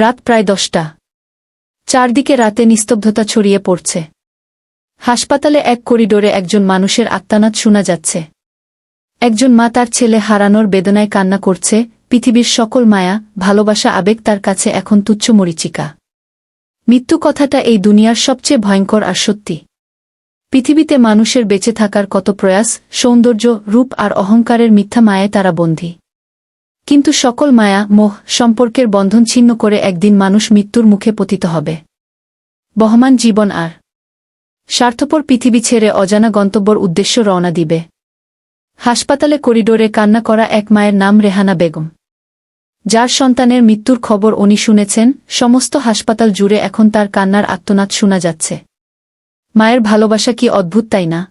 রাত প্রায় দশটা। চারদিকে রাতে নিস্তব্ধতা ছড়িয়ে পড়ছে। হাসপাতালে এক করিডোরে একজন মানুষের আত্মানাদ শোনা যাচ্ছে। একজন মা তার ছেলে হারানোর বেদনায় কান্না করছে, পৃথিবীর সকল মায়া, ভালোবাসা, আবেগ তার কাছে এখন তুচ্ছ মরিচিকা। মৃত্যু কথাটা এই দুনিয়ার সবচেয়ে ভয়ঙ্কর আর সত্যি। পৃথিবীতে মানুষের বেঁচে থাকার কত প্রয়াস, সৌন্দর্য, রূপ আর অহংকারের মিথ্যা মায়ায় তারা বন্দী। কিন্তু সকল মায়া, মোহ, সম্পর্কের বন্ধন ছিন্ন করে একদিন মানুষ মৃত্যুর মুখে পতিত হবে। বহমান জীবন আর স্বার্থপর পৃথিবী ছেড়ে অজানা গন্তব্যর উদ্দেশ্য রওনা দিবে। হাসপাতালে করিডোরে কান্না করা এক মায়ের নাম রেহানা বেগম। যার সন্তানের মৃত্যুর খবর উনি শুনেছেন, সমস্ত হাসপাতাল জুড়ে এখন তার কান্নার আত্মনাদ শোনা যাচ্ছে। মায়ের ভালোবাসা কি অদ্ভুত তাই না?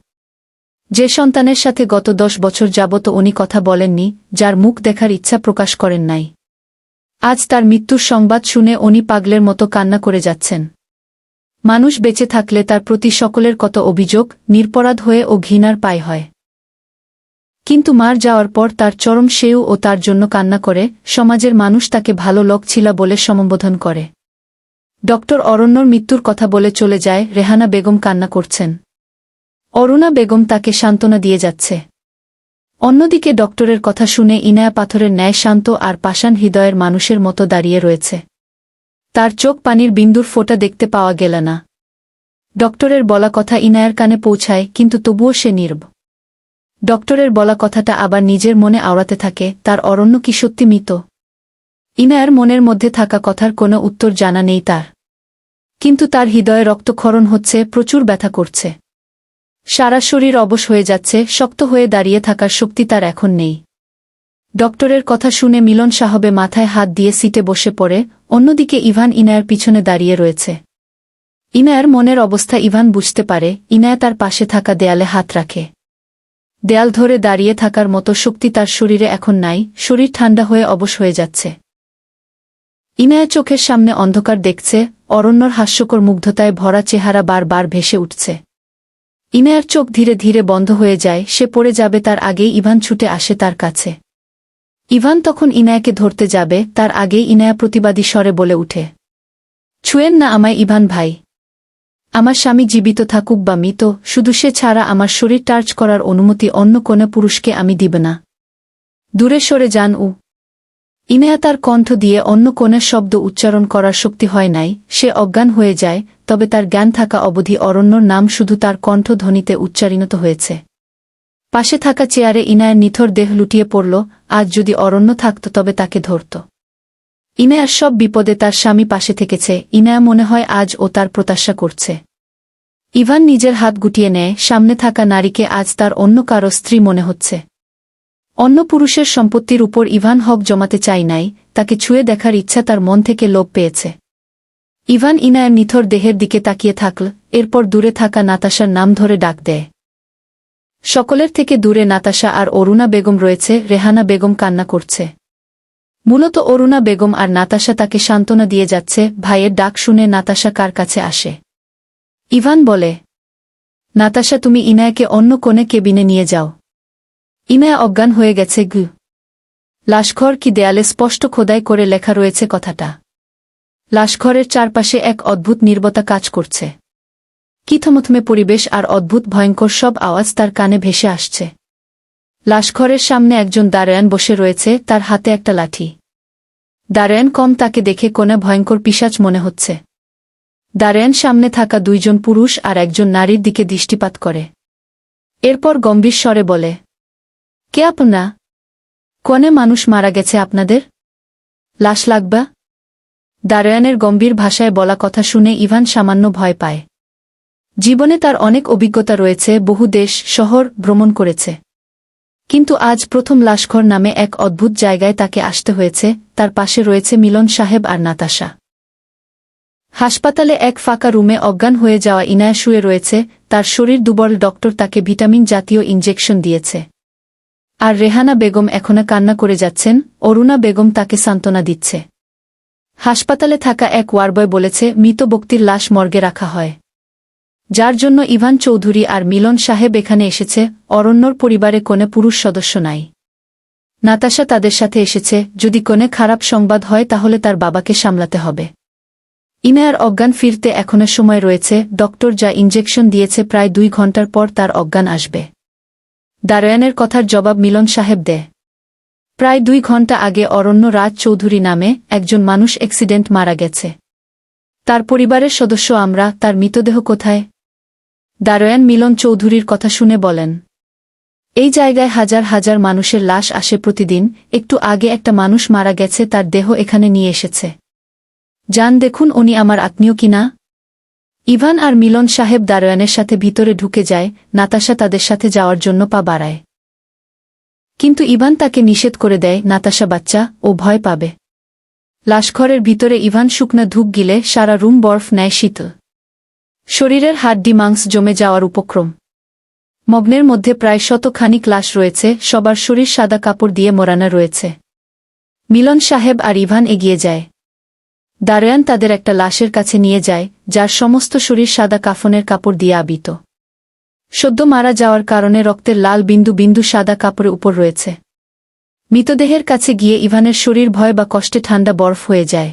যে সন্তানের সাথে গত দশ বছর যাবত উনি কথা বলেননি, যার মুখ দেখার ইচ্ছা প্রকাশ করেন নাই। আজ তার মৃত্যুর সংবাদ শুনে উনি পাগলের মতো কান্না করে যাচ্ছেন। মানুষ বেঁচে থাকলে তার প্রতি সকলের কত অভিযোগ, নিরপরাধ হয়ে ও ঘৃণার পায় হয়। কিন্তু মার যাওয়ার পর তার চরম সেও ও তার জন্য কান্না করে, সমাজের মানুষ তাকে ভালো লোক ছিল বলে সম্বোধন করে। ডক্টর অরণ্যর মৃত্যুর কথা বলে চলে যায় রেহানা বেগম কান্না করছেন। অরুণা বেগম তাকে সান্ত্বনা দিয়ে যাচ্ছে। অন্যদিকে ডক্টরের কথা শুনে ইনায়া পাথরের ন্যায় শান্ত আর পাষাণ হৃদয়ের মানুষের মতো দাঁড়িয়ে রয়েছে। তার চোখ পানির বিন্দুর ফোঁটা দেখতে পাওয়া গেল না। ডক্টরের বলা কথা ইনায়ার কানে পৌঁছায়, কিন্তু তবুও সে নির্ব। ডক্টরের বলা কথাটা আবার নিজের মনে আওড়াতে থাকে, তার অরণ্য কি সত্যি মৃত? ইনায়ার মনের মধ্যে থাকা কথার কোনো উত্তর জানা নেই তার। কিন্তু তার হৃদয়ে রক্তক্ষরণ হচ্ছে, প্রচুর ব্যথা করছে। সারা শরীর অবশ হয়ে যাচ্ছে, শক্ত হয়ে দাঁড়িয়ে থাকার শক্তি তার এখন নেই। ডক্টরের কথা শুনে মিলন সাহবে মাথায় হাত দিয়ে সিটে বসে পড়ে, অন্যদিকে ইভান ইনায়ার পিছনে দাঁড়িয়ে রয়েছে। ইনায়ার মনের অবস্থা ইভান বুঝতে পারে, ইনায়া তার পাশে থাকা দেয়ালে হাত রাখে। দেয়াল ধরে দাঁড়িয়ে থাকার মতো শক্তি তার শরীরে এখন নাই, শরীর ঠান্ডা হয়ে অবশ হয়ে যাচ্ছে। ইনায়া চোখের সামনে অন্ধকার দেখছে, অরণ্যর হাস্যকর মুগ্ধতায় ভরা চেহারা বারবার ভেসে উঠছে। ইনায়ার চোখ ধীরে ধীরে বন্ধ হয়ে যায়, সে পড়ে যাবে তার আগেই ইভান ছুটে আসে তার কাছে। ইভান তখন ইনায়াকে ধরতে যাবে, তার আগেই ইনায়া প্রতিবাদী স্বরে বলে উঠে, ছুয়েন না আমায় ইভান ভাই। আমার স্বামী জীবিত থাকুক বা মৃত, শুধু সে ছাড়া আমার শরীর টার্চ করার অনুমতি অন্য কোনো পুরুষকে আমি দিব না। দূরে সরে যান উ। ইনেয়া তার কণ্ঠ দিয়ে অন্য কোনের শব্দ উচ্চারণ করার শক্তি হয় নাই, সে অজ্ঞান হয়ে যায়, তবে তার জ্ঞান থাকা অবধি অরণ্যর নাম শুধু তার কণ্ঠধ্বনিতে উচ্চারিত হয়েছে। পাশে থাকা চেয়ারে ইনায়ের নিথর দেহ লুটিয়ে পড়ল, আজ যদি অরণ্য থাকত তবে তাকে ধরত। ইনায়ার সব বিপদে তার স্বামী পাশে থেকেছে, ইনায়া মনে হয় আজ ও তার প্রত্যাশা করছে। ইভান নিজের হাত গুটিয়ে নেয়, সামনে থাকা নারীকে আজ তার অন্য কারও স্ত্রী মনে হচ্ছে। অন্য পুরুষের সম্পত্তির উপর ইভান হক জমাতে চাই নাই, তাকে ছুঁয়ে দেখার ইচ্ছা তার মন থেকে লোভ পেয়েছে। ইভান ইনায়ের নিথর দেহের দিকে তাকিয়ে থাকল, এরপর দূরে থাকা নাতাশার নাম ধরে ডাক দেয়। সকলের থেকে দূরে নাতাশা আর অরুণা বেগম রয়েছে, রেহানা বেগম কান্না করছে। মূলত অরুণা বেগম আর নাতাশা তাকে সান্ত্বনা দিয়ে যাচ্ছে, ভাইয়ের ডাক শুনে নাতাশা কার কাছে আসে? ইভান বলে, নাতাশা, তুমি ইনায়াকে অন্য কোণে কেবিনে নিয়ে যাও। ইনায়া অজ্ঞান হয়ে গেছে গু। লাশঘর কি দেয়ালে স্পষ্ট খোদাই করে লেখা রয়েছে কথাটা। লাশঘরের চারপাশে এক অদ্ভুত নির্বতা কাজ করছে। কি থমথমে পরিবেশ আর অদ্ভুত ভয়ঙ্কর সব আওয়াজ তার কানে ভেসে আসছে। লাশঘরের সামনে একজন দারায়ণ বসে রয়েছে, তার হাতে একটা লাঠি। দারায়ণ কম তাকে দেখে কোনে ভয়ঙ্কর পিসাচ মনে হচ্ছে। দারায়ণ সামনে থাকা দুইজন পুরুষ আর একজন নারীর দিকে দৃষ্টিপাত করে। এরপর গম্ভীর স্বরে বলে কে আপনা কনে মানুষ মারা গেছে আপনাদের? লাশ লাগবা? দারায়ণের গম্ভীর ভাষায় বলা কথা শুনে ইভান সামান্য ভয় পায়। জীবনে তার অনেক অভিজ্ঞতা রয়েছে, বহু দেশ, শহর ভ্রমণ করেছে। কিন্তু আজ প্রথম লাশঘর নামে এক অদ্ভুত জায়গায় তাকে আসতে হয়েছে, তার পাশে রয়েছে মিলন সাহেব আর নাতাশা। হাসপাতালে এক ফাঁকা রুমে অজ্ঞান হয়ে যাওয়া ইনায়া শুয়ে রয়েছে, তার শরীর দুর্বল, ডক্টর তাকে ভিটামিন জাতীয় ইঞ্জেকশন দিয়েছে। আর রেহানা বেগম এখনও কান্না করে যাচ্ছেন, অরুণা বেগম তাকে সান্ত্বনা দিচ্ছে। হাসপাতালে থাকা এক ওয়ারবয় বলেছে, মৃত ব্যক্তির লাশ মর্গে রাখা হয়। যার জন্য ইভান চৌধুরী আর মিলন সাহেব এখানে এসেছে, অরণ্যর পরিবারে কোনো পুরুষ সদস্য নাই। নাতাশা তাদের সাথে এসেছে, যদি কোনে খারাপ সংবাদ হয় তাহলে তার বাবাকে সামলাতে হবে। ইনায়ার অজ্ঞান ফিরতে এখনও সময় রয়েছে, ডক্টর যা ইঞ্জেকশন দিয়েছে প্রায় দুই ঘণ্টার পর তার অজ্ঞান আসবে। দারোয়ানের কথার জবাব মিলন সাহেব দেয় প্রায় দুই ঘণ্টা আগে অরণ্য রাজ চৌধুরী নামে একজন মানুষ অ্যাক্সিডেন্ট মারা গেছে। তার পরিবারের সদস্য আমরা, তার মৃতদেহ কোথায়? দারোয়ান মিলন চৌধুরীর কথা শুনে বলেন, এই জায়গায় হাজার হাজার মানুষের লাশ আসে প্রতিদিন, একটু আগে একটা মানুষ মারা গেছে, তার দেহ এখানে নিয়ে এসেছে। যান দেখুন উনি আমার আত্মীয় কিনা? ইভান আর মিলন সাহেব দারোয়ানের সাথে ভিতরে ঢুকে যায়, নাতাশা তাদের সাথে যাওয়ার জন্য পা বাড়ায়। কিন্তু ইভান তাকে নিষেধ করে দেয়, নাতাশা বাচ্চা, ও ভয় পাবে। লাশঘরের ভিতরে ইভান শুকনা ধূপ গিলে সারা রুম বরফ নেয় শীতল। শরীরের হাড্ডি মাংস জমে যাওয়ার উপক্রম। মগ্নের মধ্যে প্রায় শত খানিক লাশ রয়েছে, সবার শরীর সাদা কাপড় দিয়ে মোড়ানো রয়েছে। মিলন সাহেব আর ইভান এগিয়ে যায়। দারোয়ান তাদের একটা লাশের কাছে নিয়ে যায়, যার সমস্ত শরীর সাদা কাফনের কাপড় দিয়ে আবিত। সদ্য মারা যাওয়ার কারণে রক্তের লাল বিন্দু বিন্দু সাদা কাপড়ে উপর রয়েছে। মৃতদেহের কাছে গিয়ে ইভানের শরীর ভয় বা কষ্টে ঠান্ডা বরফ হয়ে যায়।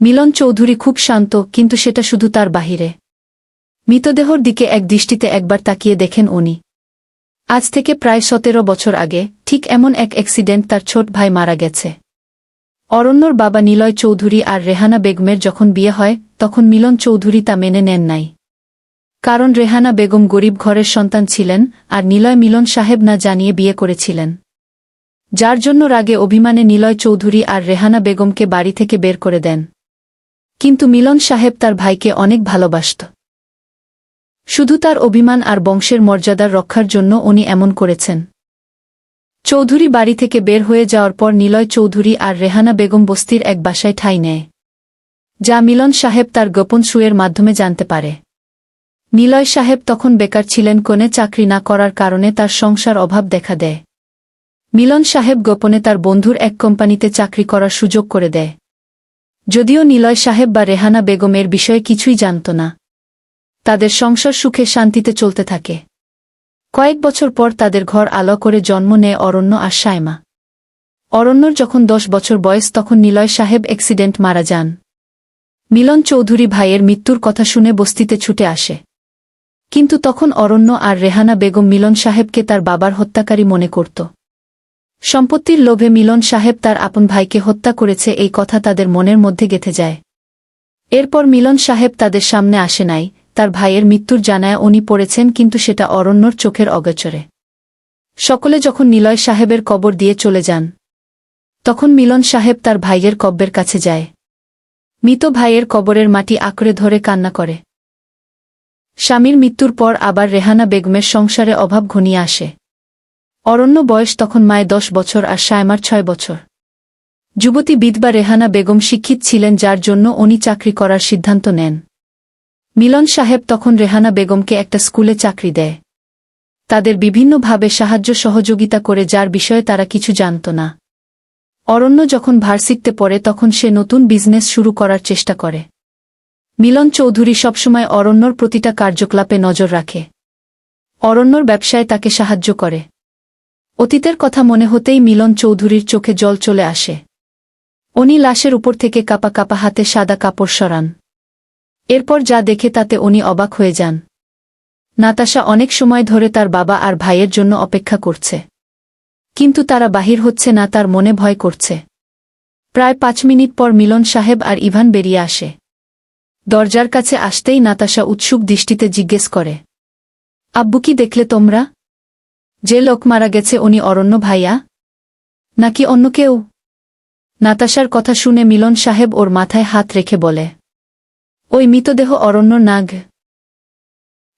মিলন চৌধুরী খুব শান্ত, কিন্তু সেটা শুধু তার বাহিরে। মৃতদেহর দিকে এক দৃষ্টিতে একবার তাকিয়ে দেখেন উনি। আজ থেকে প্রায় সতেরো বছর আগে, ঠিক এমন এক অ্যাক্সিডেন্ট তার ছোট ভাই মারা গেছে। অরণ্যর বাবা নিলয় চৌধুরী আর রেহানা বেগমের যখন বিয়ে হয়, তখন মিলন চৌধুরী তা মেনে নেন নাই। কারণ রেহানা বেগম গরিব ঘরের সন্তান ছিলেন আর নিলয় মিলন সাহেব না জানিয়ে বিয়ে করেছিলেন। যার জন্য রাগে অভিমানে নিলয় চৌধুরী আর রেহানা বেগমকে বাড়ি থেকে বের করে দেন। কিন্তু মিলন সাহেব তার ভাইকে অনেক ভালোবাসত। শুধু তার অভিমান আর বংশের মর্যাদার রক্ষার জন্য উনি এমন করেছেন। চৌধুরী বাড়ি থেকে বের হয়ে যাওয়ার পর নিলয় চৌধুরী আর রেহানা বেগম বস্তির এক বাসায় ঠাঁই নেয়, যা মিলন সাহেব তার গোপন সুয়ের মাধ্যমে জানতে পারে। নিলয় সাহেব তখন বেকার ছিলেন কোনে চাকরি না করার কারণে তার সংসার অভাব দেখা দেয়। মিলন সাহেব গোপনে তার বন্ধুর এক কোম্পানিতে চাকরি করার সুযোগ করে দেয়। যদিও নিলয় সাহেব বা রেহানা বেগমের বিষয়ে কিছুই জানত না। তাদের সংসার সুখে শান্তিতে চলতে থাকে। কয়েক বছর পর তাদের ঘর আলো করে জন্ম নেয় অরণ্য আর সায়মা অরণ্যর যখন দশ বছর বয়স, তখন নিলয় সাহেব অ্যাক্সিডেন্ট মারা যান। মিলন চৌধুরী ভাইয়ের মৃত্যুর কথা শুনে বস্তিতে ছুটে আসে। কিন্তু তখন অরণ্য আর রেহানা বেগম মিলন সাহেবকে তার বাবার হত্যাকারী মনে করত। সম্পত্তির লোভে মিলন সাহেব তার আপন ভাইকে হত্যা করেছে, এই কথা তাদের মনের মধ্যে গেথে যায়। এরপর মিলন সাহেব তাদের সামনে আসে নাই তার ভাইয়ের মৃত্যুর জানায় উনি পড়েছেন কিন্তু সেটা অরণ্যর চোখের অগচরে। সকলে যখন নিলয় সাহেবের কবর দিয়ে চলে যান, তখন মিলন সাহেব তার ভাইয়ের কব্যের কাছে যায়। মৃত ভাইয়ের কবরের মাটি আঁকড়ে ধরে কান্না করে। স্বামীর মৃত্যুর পর আবার রেহানা বেগমের সংসারে অভাব ঘনিয়ে আসে। অরণ্য বয়স তখন মায় দশ বছর আর সায়মার ছয় বছর। যুবতী বিধবা রেহানা বেগম শিক্ষিত ছিলেন যার জন্য উনি চাকরি করার সিদ্ধান্ত নেন। মিলন সাহেব তখন রেহানা বেগমকে একটা স্কুলে চাকরি দেয়। তাদের বিভিন্নভাবে সাহায্য সহযোগিতা করে যার বিষয়ে তারা কিছু জানত না। অরণ্য যখন ভার্সিকতে পড়ে তখন সে নতুন বিজনেস শুরু করার চেষ্টা করে। মিলন চৌধুরী সবসময় অরণ্যর প্রতিটা কার্যকলাপে নজর রাখে। অরণ্যর ব্যবসায় তাকে সাহায্য করে। অতীতের কথা মনে হতেই মিলন চৌধুরীর চোখে জল চলে আসে। উনি লাশের উপর থেকে কাপা কাপা হাতে সাদা কাপড় সরান। এরপর যা দেখে তাতে উনি অবাক হয়ে যান। নাতাশা অনেক সময় ধরে তার বাবা আর ভাইয়ের জন্য অপেক্ষা করছে। কিন্তু তারা বাহির হচ্ছে না, তার মনে ভয় করছে। প্রায় পাঁচ মিনিট পর মিলন সাহেব আর ইভান বেরিয়ে আসে। দরজার কাছে আসতেই নাতাশা উৎসুক দৃষ্টিতে জিজ্ঞেস করে, আব্বু কি দেখলে তোমরা? যে লোক মারা গেছে উনি অরণ্য ভাইয়া? নাকি অন্য কেউ? নাতাশার কথা শুনে মিলন সাহেব ওর মাথায় হাত রেখে বলে ওই মৃতদেহ অরণ্য নাগ।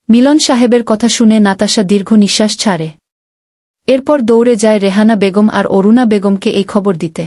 মিলন সাহেবের কথা শুনে নাতাশা দীর্ঘ নিঃশ্বাস ছাড়ে। এরপর দৌড়ে যায় রেহানা বেগম আর অরুণা বেগমকে এই খবর দিতে।